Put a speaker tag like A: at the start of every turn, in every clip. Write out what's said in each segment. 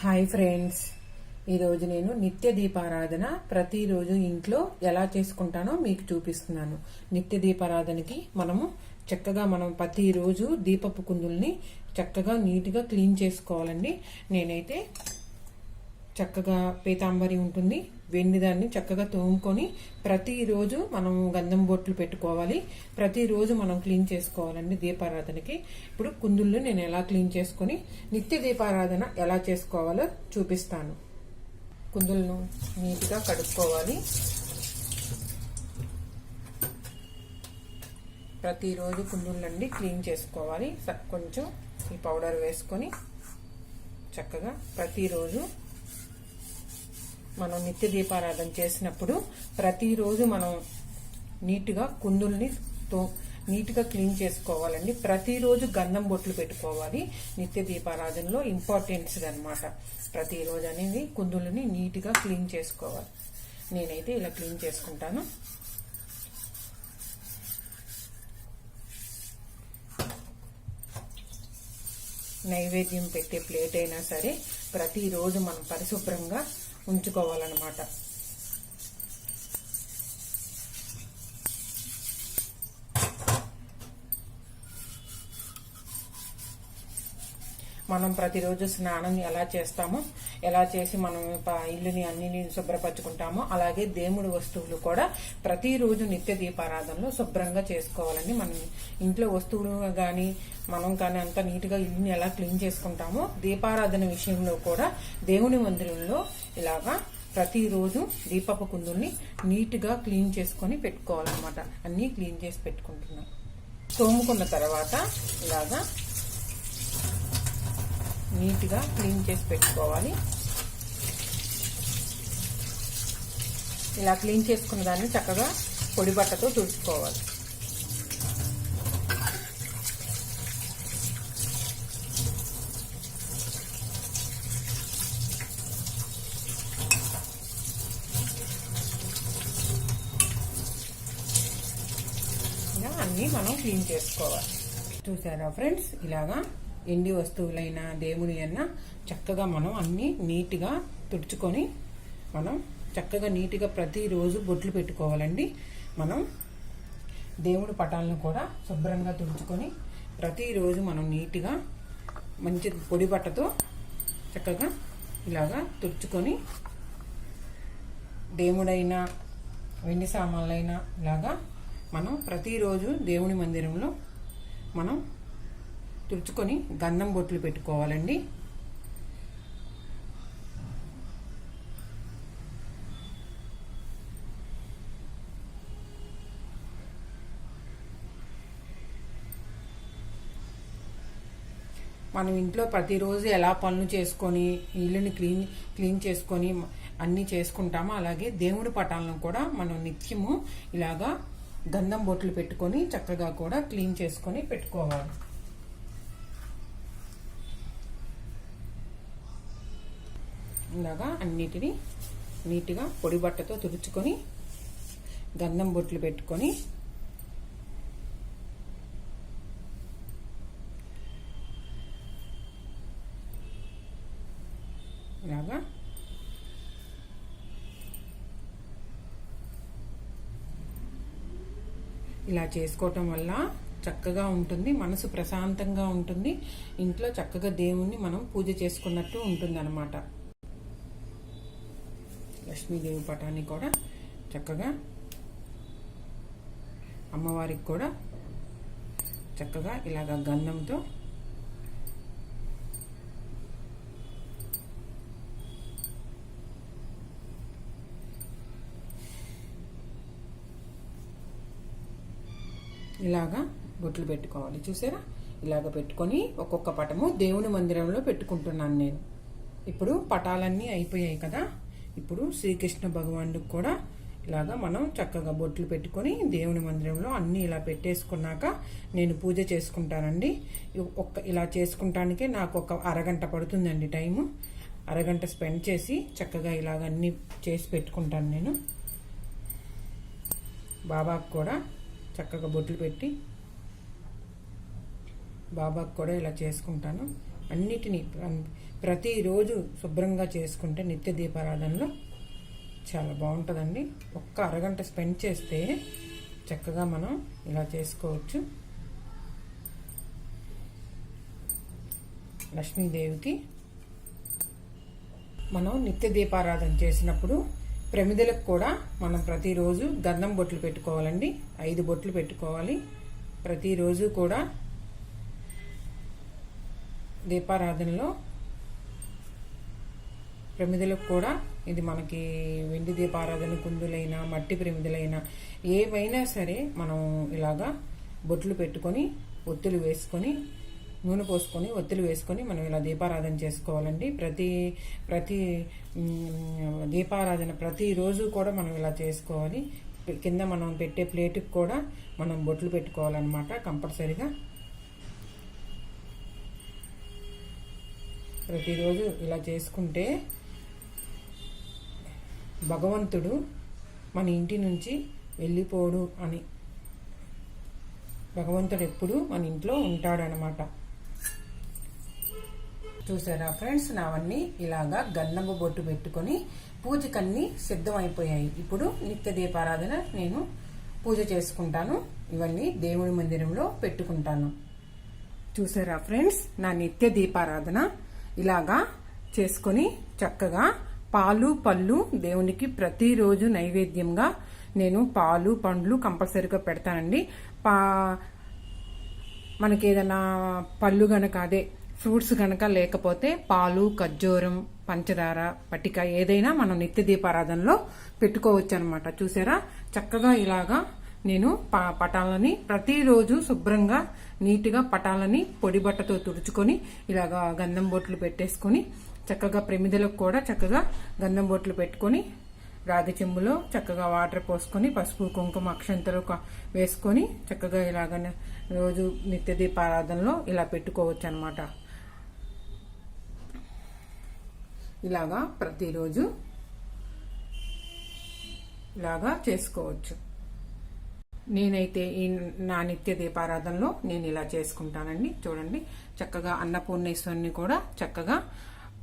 A: Hi friends. ఈరోజు నేను నిత్య దీపారాధన ప్రతిరోజు ఇంట్లో ఎలా చేసుకుంటానో మీకు చూపిస్తున్నాను. నిత్య దీపారాధనకి మనము చక్కగా మనం ప్రతిరోజు దీపపు కుందుల్ని చక్కగా నీట్గా క్లీన్ చేసుకోవాలండి. నేనైతే చక్కగా పీతాంబరి ఉంటుంది. వెండి దాన్ని చక్కగా తోముకొని ప్రతిరోజు మనం గంధం బొట్లు పెట్టుకోవాలి. ప్రతిరోజు మనం క్లీన్ చేసుకోవాలండి దీపారాధనకి. ఇప్పుడు కుందుళ్ళు నేను ఎలా క్లీన్ చేసుకొని నిత్య దీపారాధన ఎలా చేసుకోవాలో చూపిస్తాను. కుందులను నీట్గా కడుక్కోవాలి. ప్రతిరోజు కుందుళ్ళండి క్లీన్ చేసుకోవాలి. కొంచెం ఈ పౌడర్ వేసుకొని చక్కగా ప్రతిరోజు మనం నిత్య దీపారాధన చేసినప్పుడు ప్రతిరోజు మనం నీట్గా కుందుల్ని తో నీట్గా క్లీన్ చేసుకోవాలండి. ప్రతిరోజు గంధం బొట్లు పెట్టుకోవాలి. నిత్య దీపారాధనలో ఇంపార్టెన్స్ అనమాట ప్రతిరోజు అనేది కుందులని నీట్గా క్లీన్ చేసుకోవాలి. నేనైతే ఇలా క్లీన్ చేసుకుంటాను. నైవేద్యం పెట్టే ప్లేట్ అయినా సరే ప్రతిరోజు మనం పరిశుభ్రంగా ఉంచుకోవాలన్నమాట. మనం ప్రతిరోజు స్నానం ఎలా చేస్తామో ఎలా చేసి మనం ఇల్లుని అన్నిని శుభ్రపరచుకుంటామో అలాగే దేవుడి వస్తువులు కూడా ప్రతిరోజు నిత్య దీపారాధనలో శుభ్రంగా చేసుకోవాలని మనం ఇంట్లో వస్తువులు కానీ మనం కానీ అంత నీట్గా ఇల్లుని ఎలా క్లీన్ చేసుకుంటామో దీపారాధన విషయంలో కూడా దేవుని మందిరంలో ఇలాగా ప్రతిరోజు దీపపు కుందుల్ని నీట్గా క్లీన్ చేసుకొని పెట్టుకోవాలన్నమాట. అన్నీ క్లీన్ చేసి పెట్టుకుంటున్నాం. తోముకున్న తర్వాత ఇలాగా నీట్గా క్లీన్ చేసి పెట్టుకోవాలి. ఇలా క్లీన్ చేసుకున్న దాన్ని చక్కగా పొడి బట్టతో తుడుచుకోవాలి ఇలా అన్నీ మనం క్లీన్ చేసుకోవాలి. చూసారా ఫ్రెండ్స్? ఇలాగా ఎండి వస్తువులైనా దేవుని అయినా చక్కగా మనం అన్నీ నీట్గా తుడుచుకొని మనం చక్కగా నీట్గా ప్రతిరోజు బొట్లు పెట్టుకోవాలండి. మనం దేవుడి పటాలను కూడా శుభ్రంగా తుడుచుకొని ప్రతిరోజు మనం నీట్గా మంచి పొడి బట్టతో చక్కగా ఇలాగా తుడుచుకొని దేవుడైనా వెండి సామాన్లైనా ఇలాగా మనం ప్రతిరోజు దేవుని మందిరంలో మనం తుడుచుకొని గంధం బొట్లు పెట్టుకోవాలండి. మనం ఇంట్లో ప్రతిరోజు ఎలా పనులు చేసుకొని ఇల్లుని క్లీన్ క్లీన్ చేసుకొని అన్నీ చేసుకుంటామో అలాగే దేవుడి పటాలను కూడా మనం నిత్యము ఇలాగా గంధం బొట్లు పెట్టుకొని చక్కగా కూడా క్లీన్ చేసుకొని పెట్టుకోవాలి. ఇలాగా అన్నిటినీ నీట్గా పొడి బట్టతో తుడుచుకొని గంధం బొట్లు పెట్టుకొని ఇలాగా ఇలా చేసుకోవటం వల్ల చక్కగా ఉంటుంది మనసు ప్రశాంతంగా ఉంటుంది. ఇంట్లో చక్కగా దేవుణ్ణి మనం పూజ చేసుకున్నట్టు ఉంటుంది అనమాట లక్ష్మీదేవి పటాన్ని కూడా చక్కగా అమ్మవారికి కూడా చక్కగా ఇలాగ గంధంతో ఇలాగా బొట్లు పెట్టుకోవాలి. చూసారా? ఇలాగ పెట్టుకొని ఒక్కొక్క పటము దేవుని మందిరంలో పెట్టుకుంటున్నాను నేను. ఇప్పుడు పటాలన్నీ అయిపోయాయి కదా? ఇప్పుడు శ్రీకృష్ణ భగవానుడికి కూడా ఇలాగా మనం చక్కగా బొట్లు పెట్టుకొని దేవుని మందిరంలో అన్నీ ఇలా పెట్టేసుకున్నాక నేను పూజ చేసుకుంటానండి. ఒక్క ఇలా చేసుకుంటానికే నాకు ఒక అరగంట పడుతుందండి టైము. అరగంట స్పెండ్ చేసి చక్కగా ఇలాగ అన్నీ చేసి పెట్టుకుంటాను నేను. బాబాకు కూడా చక్కగా బొట్లు పెట్టి బాబాకు కూడా ఇలా చేసుకుంటాను. అన్నిటినీ ప్రతిరోజు శుభ్రంగా చేసుకుంటే నిత్య దీపారాధనలో చాలా బాగుంటుందండి. ఒక్క అరగంట స్పెండ్ చేస్తే చక్కగా మనం ఇలా చేసుకోవచ్చు. లక్ష్మీదేవికి మనం నిత్య దీపారాధన చేసినప్పుడు ప్రమిదలకు కూడా మనం ప్రతిరోజు గంధం బొట్లు పెట్టుకోవాలండి. ఐదు బొట్లు పెట్టుకోవాలి. ప్రతిరోజు కూడా దీపారాధనలో ప్రమిదలకు కూడా ఇది మనకి వెండి దీపారాధన కుందులైనా మట్టి ప్రమిదలైనా ఏవైనా సరే మనం ఇలాగా బొట్లు పెట్టుకొని ఒత్తులు వేసుకొని నూనె పోసుకొని ఒత్తులు వేసుకొని మనం ఇలా దీపారాధన చేసుకోవాలండి. ప్రతి ప్రతి దీపారాధన ప్రతిరోజు కూడా మనం ఇలా చేసుకోవాలి. కింద మనం పెట్టే ప్లేట్కి కూడా మనం బొట్లు పెట్టుకోవాలన్నమాట కంపల్సరిగా. ప్రతిరోజు ఇలా చేసుకుంటే భగవంతుడు మన ఇంటి నుంచి వెళ్ళిపోడు అని. భగవంతుడు ఎప్పుడు మన ఇంట్లో ఉంటాడనమాట చూసారా ఫ్రెండ్స్? నావన్నీ ఇలాగా గన్నము బొట్టు పెట్టుకొని పూజకన్నీ సిద్ధమైపోయాయి. ఇప్పుడు నిత్య దీపారాధన నేను పూజ చేసుకుంటాను. ఇవన్నీ దేవుడి మందిరంలో పెట్టుకుంటాను. చూసారా ఫ్రెండ్స్? నా నిత్య దీపారాధన ఇలాగా చేసుకొని చక్కగా పాలు పళ్ళు దేవునికి ప్రతిరోజు నైవేద్యంగా నేను పాలు పండ్లు కంపల్సరీగా పెడతానండి. పా మనకి ఏదైనా పళ్ళు గనక అదే ఫ్రూట్స్ కనుక లేకపోతే పాలు ఖర్జూరం పంచదార పటిక ఏదైనా మనం నిత్య దీపారాధనలో పెట్టుకోవచ్చు అనమాట చూసారా? చక్కగా ఇలాగా నేను ప- పటాలని ప్రతిరోజు శుభ్రంగా నీట్గా పటాలని పొడి బట్టతో తుడుచుకొని ఇలాగా గంధం బొట్లు పెట్టేసుకొని చక్కగా ప్రమిదలకు కూడా చక్కగా గంధం బొట్లు పెట్టుకొని రాగి చెంబులో చక్కగా వాటర్ పోసుకొని పసుపు కుంకుమ అక్షంతలు వేసుకొని చక్కగా ఇలాగ రోజు నిత్య దీపారాధనలో ఇలా పెట్టుకోవచ్చు అనమాట ఇలాగా ప్రతిరోజు ఇలాగా చేసుకోవచ్చు. నేనైతే ఈ నా నిత్య దీపారాధనలో నేను ఇలా చేసుకుంటానండి. చూడండి చక్కగా అన్నపూర్ణేశ్వరిని కూడా చక్కగా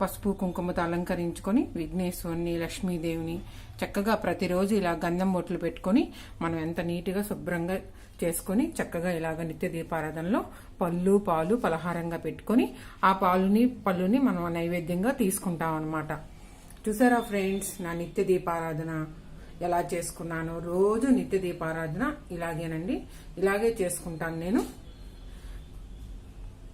A: పసుపు కుంకుమతో అలంకరించుకొని విఘ్నేశ్వరిని లక్ష్మీదేవిని చక్కగా ప్రతిరోజు ఇలా గంధం బొట్లు పెట్టుకొని మనం ఎంత నీట్గా శుభ్రంగా చేసుకొని చక్కగా ఇలాగ నిత్య దీపారాధనలో పళ్ళు పాలు పలహారంగా పెట్టుకొని ఆ పాలుని పళ్ళుని మనం నైవేద్యంగా తీసుకుంటాం అనమాట చూసారా ఫ్రెండ్స్? నా నిత్య దీపారాధన ఎలా చేసుకున్నాను? రోజు నిత్య దీపారాధన ఇలాగేనండి. ఇలాగే చేసుకుంటాను నేను.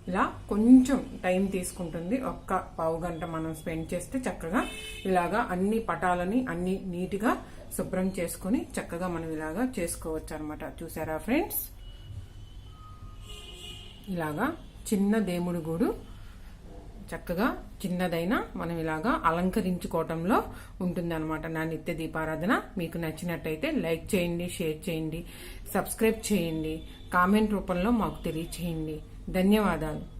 A: ఇలా కొంచెం టైం తీసుకుంటుంది. ఒక్క పావు గంట మనం స్పెండ్ చేస్తే చక్కగా ఇలాగా అన్ని పటాలని అన్ని నీట్గా శుభ్రం చేసుకొని చక్కగా మనం ఇలాగా చేసుకోవచ్చు అనమాట చూసారా ఫ్రెండ్స్? ఇలాగా చిన్న దేముడు గూడు చక్కగా చిన్నదైనా మనం ఇలాగా అలంకరించుకోవటంలో ఉంటుందన్నమాట. నా నిత్య దీపారాధన మీకు నచ్చినట్టయితే లైక్ చేయండి షేర్ చేయండి సబ్స్క్రైబ్ చేయండి కామెంట్ రూపంలో మాకు తెలియచేయండి. ధన్యవాదాలు.